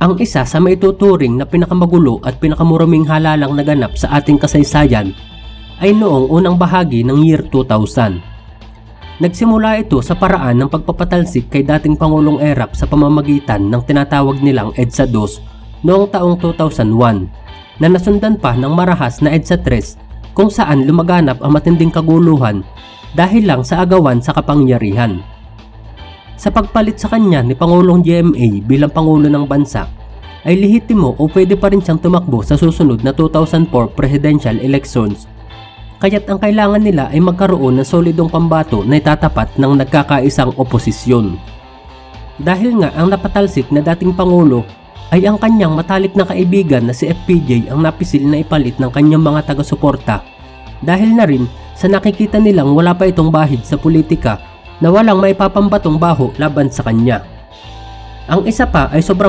Ang isa sa maituturing na pinakamagulo at pinakamuruming halalang naganap sa ating kasaysayan ay noong unang bahagi ng year 2000. Nagsimula ito sa paraan ng pagpapatalsik kay dating Pangulong Erap sa pamamagitan ng tinatawag nilang EDSA 2 noong taong 2001 na nasundan pa ng marahas na EDSA 3 kung saan lumaganap ang matinding kaguluhan dahil lang sa agawan sa kapangyarihan. Sa pagpalit sa kanya ni Pangulong GMA bilang Pangulo ng Bansa, ay lihitimo o pwede pa rin siyang tumakbo sa susunod na 2004 presidential elections. Kaya't ang kailangan nila ay magkaroon ng solidong pambato na itatapat ng nagkakaisang oposisyon. Dahil nga ang napatalsik na dating Pangulo ay ang kanyang matalik na kaibigan na si FPJ ang napisil na ipalit ng kanyang mga taga-suporta. Dahil na rin sa nakikita nilang wala pa itong bahid sa politika na walang maipapambatong baho laban sa kanya. Ang isa pa ay sobrang